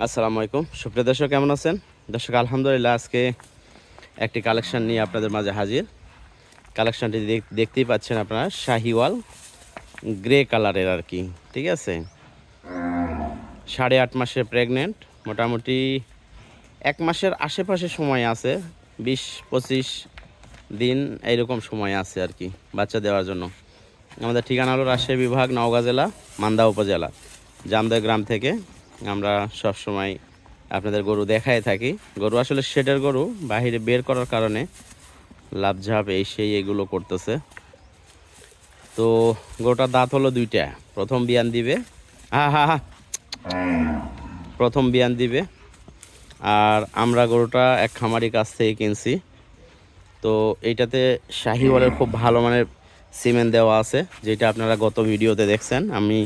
আসসালামু আলাইকুম। সুপ্রিয় দর্শক, কেমন আছেন? দর্শক, আলহামদুলিল্লাহ আজকে একটি কালেকশন নিয়ে আপনাদের মাঝে হাজির। কালেকশনটি দেখ- দেখতেই পাচ্ছেন আপনারা, শাহিওয়াল গ্রে কালারের আর কি, ঠিক আছে? সাড়ে আট মাসের প্রেগনেন্ট মোটামুটি এক মাসের আশেপাশে সময় আছে, বিশ পঁচিশ দিন এইরকম সময় আছে আর কি, বাচ্চা দেওয়ার জন্য। আমাদের ঠিকানা হলো রাজশাহী বিভাগ, নওগাঁ জেলা, মান্দা উপজেলা জামদয় গ্রাম থেকে। আমরা সব সময় আপনাদের গরু দেখাই থাকি। গরু আসলে শেডের গরু, বাহিরে বের করার কারণে লাভঝাপ এই সেই এগুলো করতেছে। তো গরুটার দাঁত হলো দুইটা, প্রথম বিয়ান দিবে। হ্যাঁ হ্যাঁ হ্যাঁ প্রথম বিয়ান দিবে। আর আমরা গরুটা এক খামারি কাছ থেকে কিনছি। তো এইটাতে শাহিওয়ালের খুব ভালো মানের সিমেন্ট দেওয়া আছে, যেটা আপনারা গত ভিডিওতে দেখছেন। আমি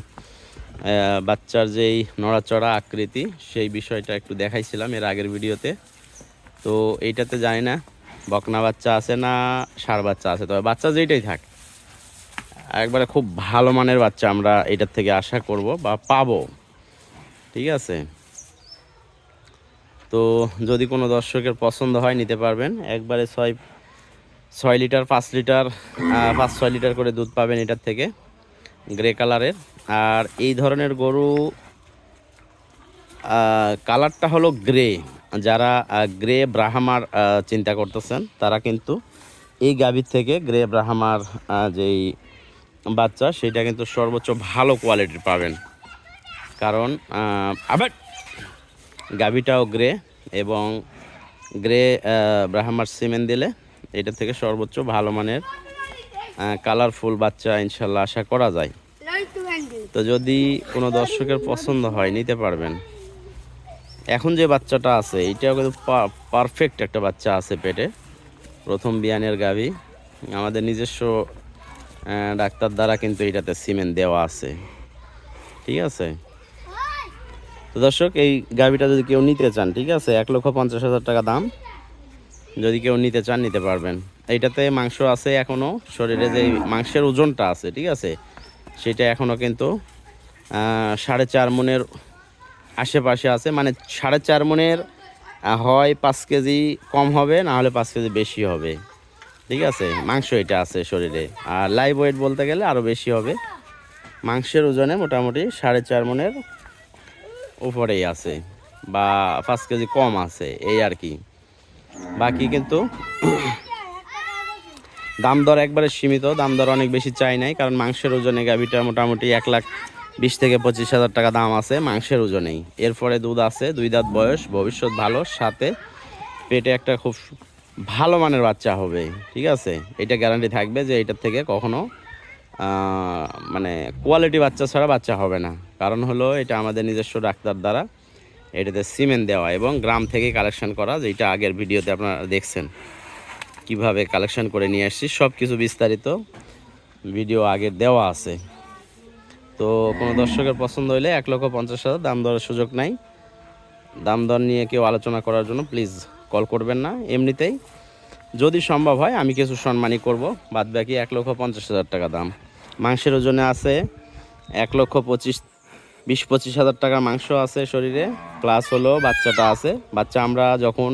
বাচ্চার যেই নড়াচড়া আকৃতি, সেই বিষয়টা একটু দেখাইছিলাম এর আগের ভিডিওতে। তো এইটাতে জানি না বকনা বাচ্চা আছে না সার বাচ্চা আছে, তবে বাচ্চা যেইটাই থাক, একবারে খুব ভালো মানের বাচ্চা আমরা এটার থেকে আশা করব বা পাবো। ঠিক আছে? তো যদি কোনো দর্শকের পছন্দ হয়, নিতে পারবেন। একবারে ছয় ছয় লিটার, পাঁচ লিটার পাঁচ, ছয় লিটার করে দুধ পাবেন এটার থেকে। গ্রে কালারের। আর এই ধরনের গরু কালারটা হলো গ্রে। যারা গ্রে ব্রাহ্মার চিন্তা করতেছেন, তারা কিন্তু এই গাভীর থেকে গ্রে ব্রাহ্মার যেই বাচ্চা, সেটা কিন্তু সর্বোচ্চ ভালো কোয়ালিটির পাবেন। কারণ আবার গাভীটাও গ্রে এবং গ্রে ব্রাহ্মার সিমেন্ট দিলে এটা থেকে সর্বোচ্চ ভালো মানের কালারফুল বাচ্চা ইনশাল্লাহ আশা করা যায়। তো যদি কোনো দর্শকের পছন্দ হয়, নিতে পারবেন। এখন যে বাচ্চাটা আছে, এটাও কিন্তু পারফেক্ট একটা বাচ্চা আছে পেটে। প্রথম বিয়ানের গাভী। আমাদের নিজস্ব ডাক্তার দ্বারা কিন্তু এটাতে সিমেন্ট দেওয়া আছে। ঠিক আছে? তো দর্শক, এই গাভিটা যদি কেউ নিতে চান, ঠিক আছে? এক লক্ষ পঞ্চাশ হাজার টাকা দাম। যদি কেউ নিতে চান, নিতে পারবেন। এইটাতে মাংস আছে এখনও শরীরে যে মাংসের ওজনটা আছে, ঠিক আছে? সেটা এখনও কিন্তু সাড়ে চার মনের আশেপাশে আছে। মানে সাড়ে চার মনের হয় পাঁচ কেজি কম হবে, না হলে পাঁচ কেজি বেশি হবে। ঠিক আছে? মাংস এটা আছে শরীরে। আর লাইভ ওয়েট বলতে গেলে আরও বেশি হবে। মাংসের ওজনে মোটামুটি সাড়ে চার মনের উপরেই আছে, বা পাঁচ কেজি কম আছে, এই আর কি। বাকি কিন্তু দাম দর একবারে সীমিত, দাম দর অনেক বেশি চাই নাই, কারণ মাংসের ওজনে গাভিটা মোটামুটি এক লাখ বিশ থেকে পঁচিশ হাজার টাকা দাম আছে, মাংসের ওজনেই। এরপরে দুধ আছে, দুই দাঁত বয়স, ভবিষ্যৎ ভালো, সাথে পেটে একটা খুব ভালো মানের বাচ্চা হবে, ঠিক আছে? এটা গ্যারান্টি থাকবে যে এটার থেকে কখনো মানে কোয়ালিটি বাচ্চা ছাড়া বাচ্চা হবে না। কারণ হলো এটা আমাদের নিজস্ব ডাক্তার দ্বারা এটাতে সিমেন্ট দেওয়া এবং গ্রাম থেকে কালেকশন করা যেটা আগের ভিডিওতে আপনারা দেখছেন। কীভাবে কালেকশন করে নিয়ে আসছি সব কিছু বিস্তারিত ভিডিও আগের দেওয়া আছে। তো কোনো দর্শকের পছন্দ হলে এক লক্ষ পঞ্চাশ হাজার দাম দরের সুযোগ নাই। দাম দর নিয়ে কেউ আলোচনা করার জন্য প্লিজ কল করবেন না। এমনিতেই যদি সম্ভব হয়, আমি কিছু সম্মানই করব। বাদ বাকি এক লক্ষ পঞ্চাশ হাজার টাকা দাম। মাংসের ওজনে আছে এক লক্ষ পঁচিশ বিশ, পঁচিশ হাজার টাকার মাংস আছে শরীরে প্লাস হলো বাচ্চাটা আছে। বাচ্চা আমরা যখন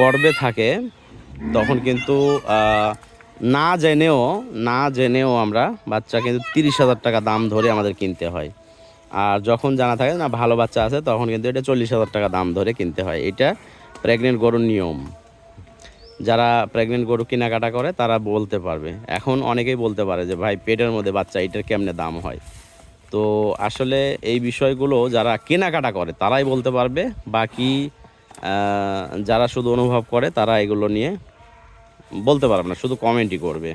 গর্বে থাকে, তখন কিন্তু না জেনেও না জেনেও আমরা বাচ্চা কিন্তু তিরিশ হাজার টাকা দাম ধরে আমাদের কিনতে হয়। আর যখন জানা থাকে না ভালো বাচ্চা আছে, তখন কিন্তু এটা চল্লিশ হাজার টাকা দাম ধরে কিনতে হয়। এটা প্রেগনেন্ট গরুর নিয়ম। যারা প্রেগনেন্ট গরু কেনাকাটা করে, তারা বলতে পারবে। এখন অনেকেই বলতে পারে যে, ভাই, পেটের মধ্যে বাচ্চা, এটার কেমনে দাম হয়? তো আসলে এই বিষয়গুলো যারা কেনাকাটা করে, তারাই বলতে পারবে। বাকি যারা শুধু অনুভব করে, তারা এগুলো নিয়ে বলতে পারবে না, শুধু কমেন্টই করবে।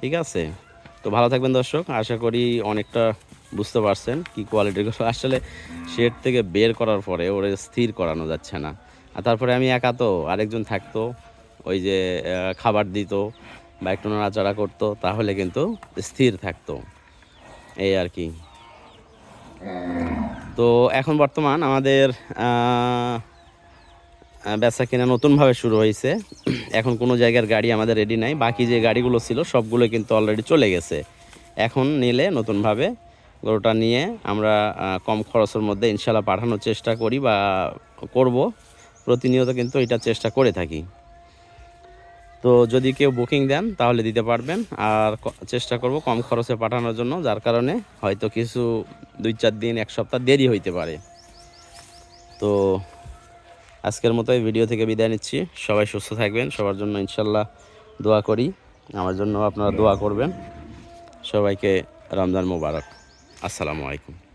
ঠিক আছে? তো ভালো থাকবেন দর্শক, আশা করি অনেকটা বুঝতে পারছেন কি কোয়ালিটির আসলে শেড থেকে বের করার পরে ওরে স্থির করানো যাচ্ছে না। আর তারপরে আমি একা তো, আরেকজন থাকতো, ওই যে খাবার দিত বা একটু নাড়াচাড়া করতো, তাহলে কিন্তু স্থির থাকতো। এই আর কি। তো এখন বর্তমান আমাদের বেচা কিনা নতুনভাবে শুরু হয়েছে। এখন কোনো জায়গার গাড়ি আমাদের রেডি নাই। বাকি যে গাড়িগুলো ছিল, সবগুলো কিন্তু অলরেডি চলে গেছে। এখন নিলে নতুনভাবে গরুটা নিয়ে আমরা কম খরচের মধ্যে ইনশাল্লাহ পাঠানোর চেষ্টা করি বা করব। প্রতিনিয়ত কিন্তু এটা চেষ্টা করে থাকি। তো যদি কেউ বুকিং দেন, তাহলে দিতে পারবেন। আর চেষ্টা করব কম খরচে পাঠানোর জন্য, যার কারণে হয়তো কিছু দুই চার দিন, এক সপ্তাহ দেরি হইতে পারে। তো আজকের মতো এই ভিডিও থেকে বিদায় নিচ্ছি। সবাই সুস্থ থাকবেন। সবার জন্য ইনশাল্লাহ দোয়া করি। আমার জন্য আপনারা দোয়া করবেন। সবাইকে রমজান মোবারক। আসসালামু আলাইকুম।